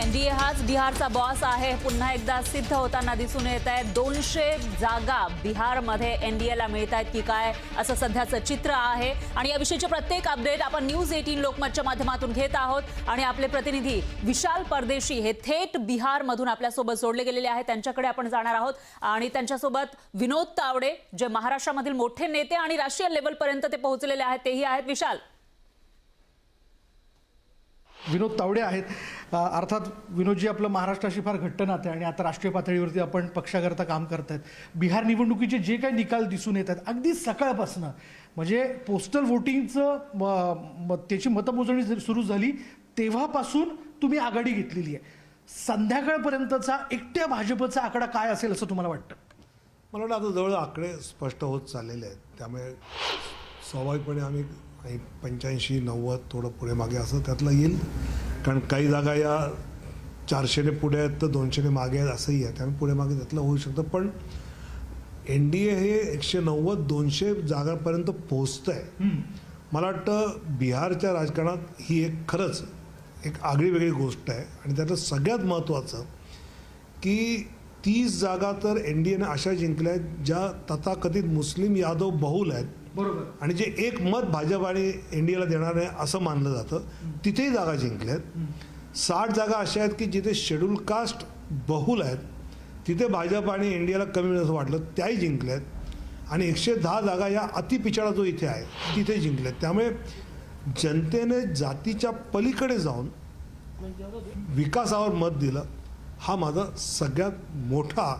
NDA हाच बिहारचा boss आहे. पुन्हा एकदा सिद्ध होताना दिसून येत आहे. दोनशे जागा बिहारमध्ये एनडीएला मिळत आहेत की काय असं सध्याचं चित्र आहे. आणि याविषयीचे प्रत्येक अपडेट आपण न्यूज एटीन लोकमतच्या माध्यमातून घेत आहोत. आणि आपले प्रतिनिधी विशाल परदेशी हे थेट बिहारमधून आपल्यासोबत जोडले गेलेले आहेत. त्यांच्याकडे आपण जाणार आहोत. आणि त्यांच्यासोबत विनोद तावडे जे महाराष्ट्रामधील मोठे नेते आणि राष्ट्रीय लेवलपर्यंत ते पोहोचलेले आहेत. तेही आहेत. विशाल विनोद तावडे आहेत. अर्थात विनोदजी आपलं महाराष्ट्राशी फार घट्ट नाते आणि आता राष्ट्रीय पातळीवरती आपण पक्षाकरता काम करतायत. बिहार निवडणुकीचे जे काही निकाल दिसून येत आहेत अगदी सकाळपासनं म्हणजे पोस्टल वोटिंगचं म- म- त्याची मतमोजणी सुरू झाली तेव्हापासून तुम्ही आघाडी घेतलेली आहे. संध्याकाळपर्यंतचा एकट्या भाजपचा आकडा काय असेल असं तुम्हाला वाटतं? मला वाटतं आता जवळ आकडे स्पष्ट होत चाललेले आहेत. त्यामुळे स्वाभाविकपणे आम्ही काही पंच्याऐंशी नव्वद थोडं पुढे मागे असं त्यातलं येईल. कारण काही जागा या चारशेने पुढे आहेत तर दोनशेने मागे आहेत असंही आहे. त्यामुळे पुढे मागे त्यातलं होऊ शकतं. पण एन डी ए हे एकशे नव्वद दोनशे जागांपर्यंत पोहोचतं आहे मला वाटतं बिहारच्या राजकारणात ही एक खरंच एक आगळी वेगळी गोष्ट आहे. आणि त्यातलं सगळ्यात महत्त्वाचं की तीस जागा तर एन डी एने अशा जिंकल्या आहेत ज्या तथाकथित मुस्लिम यादव बहुल आहेत. बरोबर. आणि जे एक मत भाजप आणि एन डी एला देणार आहे असं मानलं जातं तिथेही जागा जिंकल्यात साठ जागा अशा आहेत की जिथे शेड्यूल कास्ट बहुल आहेत तिथे भाजप आणि एन डी एला कमी असं वाटलं त्याही जिंकल्यात आणि एकशे दहा जागा या अतिपिछाडा जो इथे आहे तिथे जिंकल्यात त्यामुळे जनतेने जातीच्या पलीकडे जाऊन विकासावर मत दिलं हा माझा सगळ्यात मोठा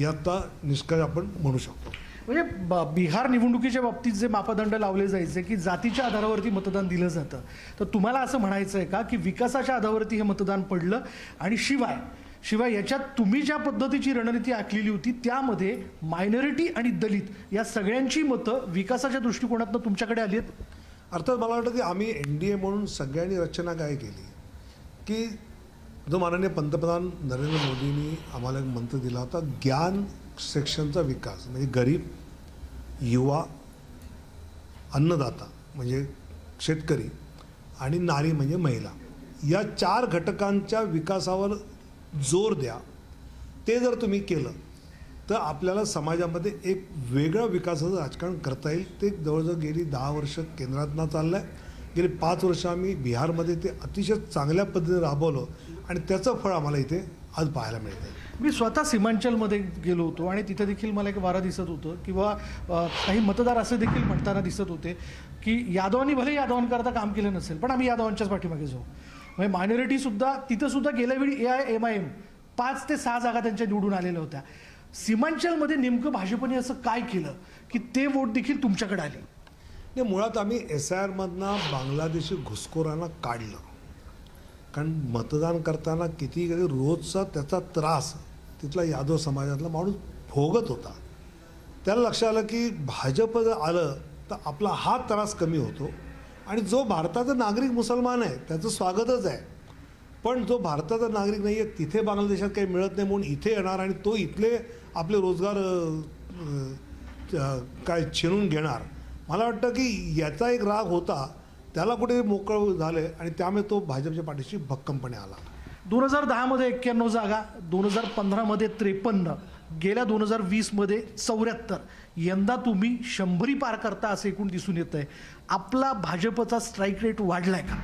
याचा निष्कर्ष आपण म्हणू शकतो. म्हणजे ब- बिहार निवडणुकीच्या बाबतीत जे मापदंड लावले जायचे की जातीच्या आधारावरती मतदान दिलं जातं. तर तुम्हाला असं म्हणायचं आहे का की विकासाच्या आधारावरती हे मतदान पडलं? आणि शिवाय शिवाय याच्यात तुम्ही ज्या पद्धतीची रणनीती आखलेली होती त्यामध्ये मायनॉरिटी आणि दलित या सगळ्यांची मतं विकासाच्या दृष्टिकोनातून तुमच्याकडे आली आहेत? अर्थात मला वाटतं की आम्ही एन डी ए म्हणून सगळ्यांनी रचना काय केली? की जो माननीय पंतप्रधान नरेंद्र मोदींनी आम्हाला एक मंत्र दिला होता ज्ञान सेक्शनचा विकास म्हणजे गरीब युवा अन्नदाता म्हणजे शेतकरी आणि नारी म्हणजे महिला या चार घटकांच्या विकासावर जोर द्या. ते जर तुम्ही केलं तर आपल्याला समाजामध्ये एक वेगळं विकासाचं राजकारण करता येईल. ते जवळजवळ गेली दहा वर्ष केंद्रातनं चाललं आहे गेली पाच वर्ष आम्ही बिहारमध्ये ते अतिशय चांगल्या पद्धतीने राबवलं आणि त्याचं फळ आम्हाला इथे आज पाहायला मिळतं मी स्वतः सीमांचलमध्ये गेलो होतो आणि तिथे देखील मला एक वारा दिसत होतं किंवा काही मतदार असे देखील म्हणताना दिसत होते की यादवांनी भले यादवांकरता काम केलं नसेल पण आम्ही यादवांच्याच पाठीमागे जाऊ. म्हणजे मायनॉरिटी सुद्धा तिथं सुद्धा गेल्या वेळी A I M I M पाच ते सहा जागा त्यांच्या निवडून आलेल्या होत्या. सीमांचलमध्ये नेमकं भाजपने असं काय केलं की ते वोट देखील तुमच्याकडे आले? नाही मुळात आम्ही एस आय आरमधनं बांगलादेशी घुसखोरांना काढलं. कारण मतदान करताना किती कधी रोजचा त्याचा त्रास तिथला यादव समाजातला माणूस भोगत होता. त्याला लक्षात आलं की भाजप जर आलं तर आपला हा त्रास कमी होतो. आणि जो भारताचा नागरिक मुसलमान आहे त्याचं स्वागतच आहे. पण जो भारताचा नागरिक नाही आहे तिथे बांगलादेशात काही मिळत नाही म्हणून इथे येणार आणि तो इथले आपले रोजगार काय छिनून घेणार. मला वाटतं की याचा एक राग होता. त्याला कुठे मोकळं झालं आणि त्यामुळे तो भाजपच्या पाठीशी भक्कमपणे आला. दोन हजार दहामध्ये एक्क्याण्णव जागा दोन हजार पंधरामध्ये त्रेपन्न गेल्या दोन हजार वीसमध्ये चौऱ्याहत्तर. यंदा तुम्ही शंभरी पार करता असं एकूण दिसून येत आहे आपला भाजपचा स्ट्राईक रेट वाढलाय का?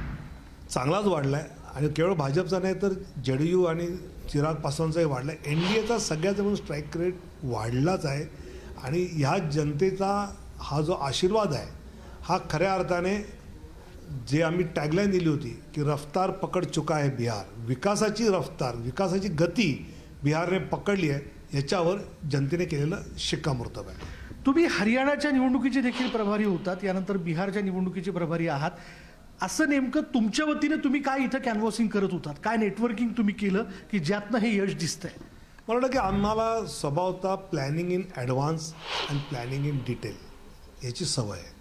चांगलाच वाढला आहे आणि केवळ भाजपचा नाही तर जे डी यू आणि चिराग पासवानचाही वाढला आहे एन डी एचा सगळ्यात म्हणून स्ट्राईक रेट वाढलाच आहे. आणि ह्या जनतेचा हा जो आशीर्वाद आहे हा खऱ्या अर्थाने जे आम्ही टॅगलाईन दिली होती की रफ्तार पकड चुका आहे बिहार. विकासाची रफ्तार विकासाची गती बिहारने पकडली आहे याच्यावर जनतेने केलेलं शिक्कामोर्तब आहे. तुम्ही हरियाणाच्या निवडणुकीचे देखील प्रभारी होतात यानंतर बिहारच्या निवडणुकीचे प्रभारी आहात. असं नेमकं तुमच्या वतीने तुम्ही काय इथं कॅनव्हसिंग करत होतात? काय नेटवर्किंग तुम्ही केलं की ज्यातनं हे यश दिसतंय? मला वाटतं की आम्हाला स्वभावता planning in advance and planning in detail याची सवय आहे.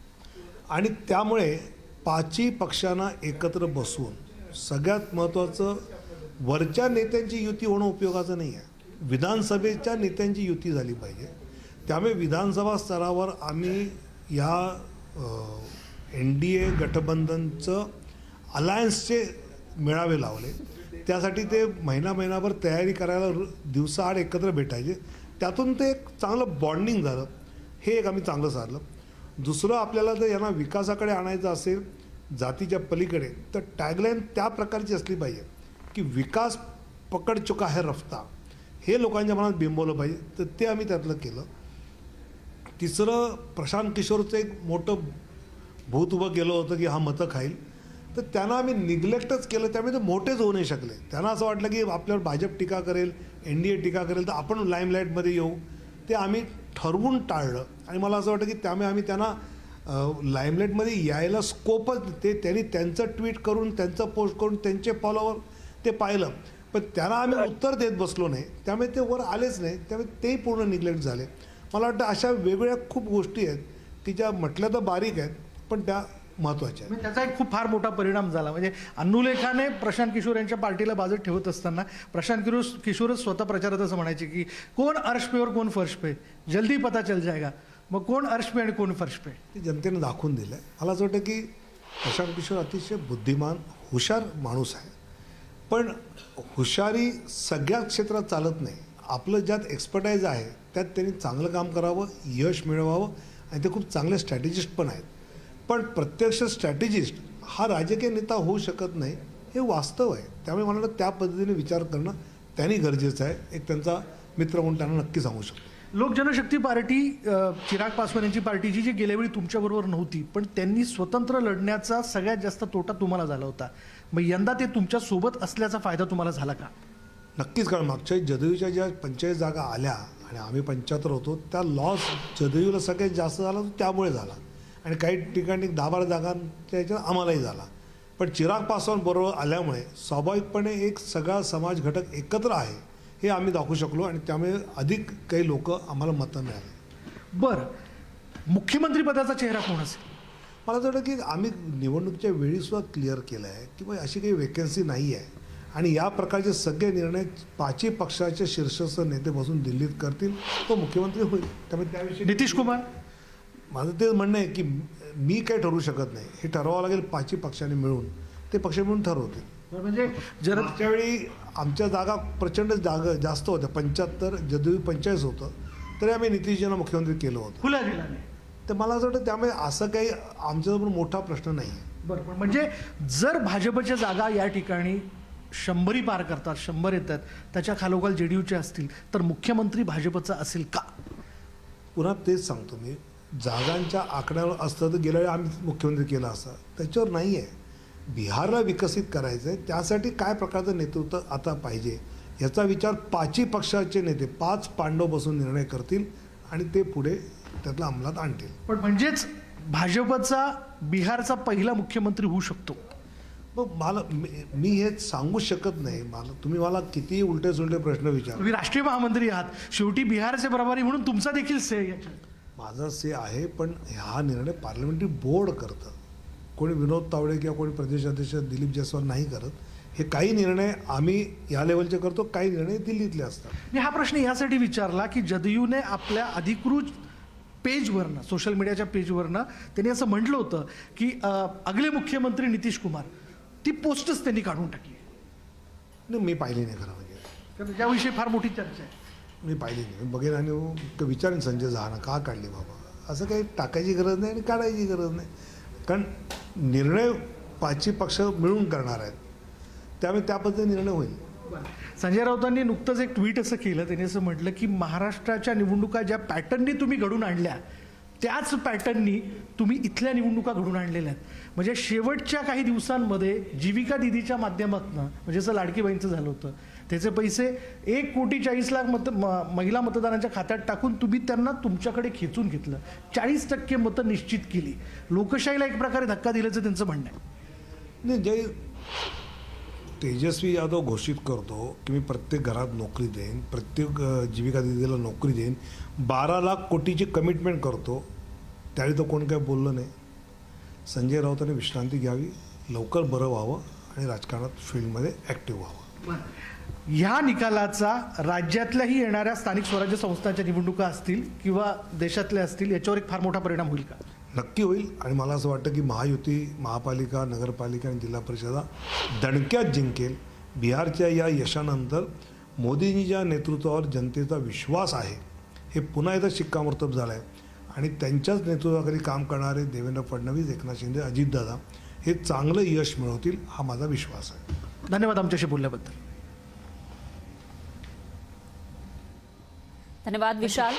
आणि त्यामुळे पाचही पक्षांना एकत्र बसवून सगळ्यात महत्त्वाचं वरच्या नेत्यांची युती होणं उपयोगाचं नाही आहे. विधानसभेच्या नेत्यांची युती झाली पाहिजे. त्यामुळे विधानसभा स्तरावर आम्ही या एन डी ए गठबंधनचं अलायन्सचे मेळावे लावले. त्यासाठी ते महिना महिनाभर तयारी करायला दिवसाआड एकत्र भेटायचे. त्यातून ते एक चांगलं बॉन्डिंग झालं. हे एक आम्ही चांगलं साधलं. दुसरं आपल्याला जर यांना विकासाकडे आणायचं असेल जातीच्या पलीकडे तर टॅगलाईन त्या प्रकारची असली पाहिजे की विकास पकड चुका है रफ्ता. हे लोकांच्या मनात बिंबवलं पाहिजे. तर ते आम्ही त्यातलं केलं. तिसरं प्रशांत किशोरचं एक मोठं भूत उभं केलं होतं की हा मतं खाईल. तर त्यांना आम्ही निग्लेक्टच केलं त्यामुळे ते मोठेच होऊ नाही शकले. त्यांना असं वाटलं की आपल्यावर भाजप टीका करेल एन डी ए टीका करेल तर आपण लाईमलाईटमध्ये येऊ. ते आम्ही ठरवून टाळलं. आणि मला असं वाटतं की त्यामुळे आम्ही त्यांना लाईमलाईटमध्ये यायला स्कोपच ते त्यांनी त्यांचं ट्विट करून त्यांचं पोस्ट करून त्यांचे फॉलोवर ते पाहिलं. पण त्यांना आम्ही उत्तर देत बसलो नाही. त्यामुळे ते वर आलेच नाही. त्यामुळे तेही पूर्ण निग्लेक्ट झाले. मला वाटतं अशा वेगवेगळ्या खूप गोष्टी आहेत की ज्या म्हटल्या तर बारीक आहेत पण त्या महत्त्वाच्या आहेत. म्हणजे त्याचा एक खूप फार मोठा परिणाम झाला. म्हणजे अन्नुलेखाने प्रशांत किशोर यांच्या पार्टीला बाजूत ठेवत असताना प्रशांत किशोर किशोरच स्वतः प्रचारात असं म्हणायचे की कोण अर्श पे और कोण फर्श पे जल्दी पता चल जाएगा. मग कोण अरशपे आणि कोण फर्श पे ते जनतेने दाखवून दिलं आहे मला असं वाटतं की प्रशांत किशोर अतिशय बुद्धिमान हुशार माणूस आहे. पण हुशारी सगळ्याच क्षेत्रात चालत नाही. आपलं ज्यात एक्सपर्टाईज आहे त्यात त्यांनी चांगलं काम करावं यश मिळवावं आणि ते खूप चांगले स्ट्रॅटेजिस्ट पण आहेत. पण प्रत्यक्ष स्ट्रॅटेजिस्ट हा राजकीय नेता होऊ शकत नाही हे वास्तव आहे. त्यामुळे मला त्या पद्धतीने विचार करणं त्यांनी गरजेचं आहे. एक त्यांचा मित्र म्हणून त्यांना नक्की सांगू शकतो. लोक जनशक्ती पार्टी चिराग पासवान यांची पार्टी जी जी गेल्या वेळी तुमच्याबरोबर नव्हती पण त्यांनी स्वतंत्र लढण्याचा सगळ्यात जास्त तोटा तुम्हाला झाला होता. मग यंदा ते तुमच्यासोबत असल्याचा फायदा तुम्हाला झाला का? नक्कीच कारण मागच्या जदयूच्या ज्या पंचायत जागा आल्या आणि आम्ही पंच्याहत्तर होतो त्या लॉस जदयूला सगळ्यात जास्त झाला तो त्यामुळे झाला. आणि काही ठिकाणी दहा बारा जागांच्या याच्यात आम्हालाही झाला. पण चिराग पासवान बरोबर आल्यामुळे स्वाभाविकपणे एक सगळा समाज घटक एकत्र आहे. हे आम्ही दाखवू शकलो आणि त्यामुळे अधिक काही लोक आम्हाला मतं मिळाली. बरं. मुख्यमंत्री पदाचा चेहरा कोण असेल? मला असं वाटतं की आम्ही निवडणुकीच्या वेळीसुद्धा क्लिअर केलं आहे की बा अशी काही वेकन्सी नाही आहे. आणि या प्रकारचे सगळे निर्णय पाचही पक्षाचे शीर्षस्थ नेते बसून दिल्लीत करतील तो मुख्यमंत्री होईल. त्यामुळे त्याविषयी नितीश कुमार? माझं तेच म्हणणं आहे की मी काही ठरवू शकत नाही. हे ठरवावं लागेल पाचही पक्षांनी मिळून. ते पक्ष मिळून ठरवतील. म्हणजे जर मागच्या वेळी आमच्या जागा प्रचंड जागा जास्त होत्या. पंच्याहत्तर जदयू पंचेचाळीस होतं. तरी आम्ही नितीशजींना मुख्यमंत्री केलं होतं. खुल्या दिलाने तर मला असं वाटतं त्यामुळे असं काही आमच्याजवळ मोठा प्रश्न नाही. आहे बरं पण म्हणजे जर भाजपच्या जागा या ठिकाणी शंभरी पार करतात शंभर येतात त्याच्या खालोखाल जे डी यूच्या असतील तर मुख्यमंत्री भाजपचा असेल का? पुन्हा तेच सांगतो मी. जागांच्या आकड्यावर असतं तर गेल्या वेळी आम्ही मुख्यमंत्री केलं असतं. त्याच्यावर नाही आहे बिहारला विकसित करायचं आहे त्यासाठी काय प्रकारचं नेतृत्व आता पाहिजे? याचा विचार पाचही पक्षाचे नेते पाच पांडव बसून निर्णय करतील आणि ते पुढे त्यातला अंमलात आणतील. पण म्हणजेच भाजपचा बिहारचा पहिला मुख्यमंत्री होऊ शकतो. मग मला मी- हे सांगू शकत नाही. मला तुम्ही मला किती उलटे सुलटे प्रश्न विचार. तुम्ही राष्ट्रीय महामंत्री आहात. शेवटी बिहारचे प्रभारी म्हणून तुमचा देखील से माझा से आहे पण हा निर्णय पार्लमेंटरी बोर्ड करतं. कोणी विनोद तावडे किंवा कोणी प्रदेश अध्यक्ष दिलीप जयस्वाल नाही करत हे काही निर्णय आम्ही या लेवलचे करतो काही निर्णय दिल्लीतले असतात. मी हा प्रश्न यासाठी विचारला की जदयूने आपल्या अधिकृत पेजवरनं सोशल मीडियाच्या पेजवरनं त्यांनी असं म्हटलं होतं की अगले मुख्यमंत्री नितीश कुमार ती पोस्टच त्यांनी काढून टाकली नाही मी पाहिली नाही खरं म्हणजे. कारण त्याविषयी फार मोठी चर्चा आहे. मी पाहिली नाही. बघेन आणि विचारेन संजय झहाना का काढली बाबा. असं काही टाकायची गरज नाही आणि काढायची गरज नाही. कारण निर्णय पाचही पक्ष मिळून करणार आहेत. त्यामुळे त्या पद्धतीने निर्णय होईल. संजय राऊतांनी नुकतंच एक ट्विट असं केलं. त्यांनी असं म्हटलं की महाराष्ट्राच्या निवडणुका ज्या पॅटर्ननी तुम्ही घडून आणल्या त्याच पॅटर्ननी तुम्ही इथल्या निवडणुका घडून आणलेल्या आहेत. म्हणजे शेवटच्या काही दिवसांमध्ये जीविका दिदीच्या माध्यमातून म्हणजे असं लाडकी बहीणचं झालं होतं त्याचे पैसे एक कोटी चाळीस लाख मत म- महिला मतदारांच्या खात्यात टाकून तुम्ही त्यांना तुमच्याकडे खेचून घेतलं. चाळीस टक्के मतं निश्चित केली. लोकशाहीला एक प्रकारे धक्का दिल्याचं त्यांचं म्हणणं आहे. नाही जे तेजस्वी यादव घोषित करतो की मी प्रत्येक घरात नोकरी देईन प्रत्येक जीविका दिदीला नोकरी देईन. बारा लाख कोटीची कमिटमेंट करतो. त्यावेळी तर कोण काय बोललं नाही. संजय राऊतांनी विश्रांती घ्यावी लवकर बरं व्हावं आणि राजकारणात फील्डमध्ये ॲक्टिव्ह व्हावं. ह्या निकालाचा राज्यातल्याही येणाऱ्या स्थानिक स्वराज्य संस्थांच्या निवडणुका असतील किंवा देशातल्या असतील याच्यावर एक फार मोठा परिणाम होईल का? नक्की होईल. आणि मला असं वाटतं की महायुती महापालिका नगरपालिका आणि जिल्हा परिषदा दणक्यात जिंकेल. बिहारच्या या यशानंतर मोदींच्या नेतृत्वावर जनतेचा विश्वास आहे हे पुन्हा एकदा शिक्कामोर्तब झालं आहे आणि त्यांच्याच नेतृत्वाखाली काम करणारे देवेंद्र फडणवीस एकनाथ शिंदे अजितदादा हे चांगलं यश मिळवतील हा माझा विश्वास आहे. धन्यवाद आमच्याशी बोलल्याबद्दल. धन्यवाद विशाल.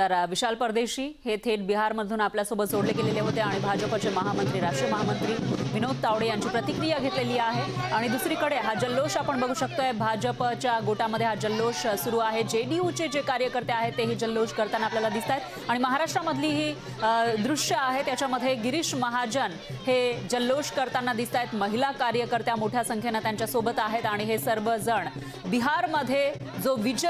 तर विशाल परदेशी हे थेट बिहारमधून आपल्यासोबत जोडले गेलेले होते आणि भाजपचे महामंत्री राष्ट्रीय महामंत्री विनोद तावडे यांची प्रतिक्रिया घेतलेली आहे. आणि दुसरीकडे हा जल्लोष आपण बघू शकतोय. भाजपच्या गोटामध्ये हा जल्लोष सुरू आहे. जे डी यूचे जे कार्यकर्ते आहेत तेही जल्लोष करताना आपल्याला दिसत आहेत. आणि महाराष्ट्रामधली ही दृश्य आहे. त्याच्यामध्ये गिरीश महाजन हे जल्लोष करताना दिसत आहेत. महिला कार्यकर्त्या मोठ्या संख्येनं त्यांच्यासोबत आहेत. आणि हे सर्वजण बिहारमध्ये जो विजय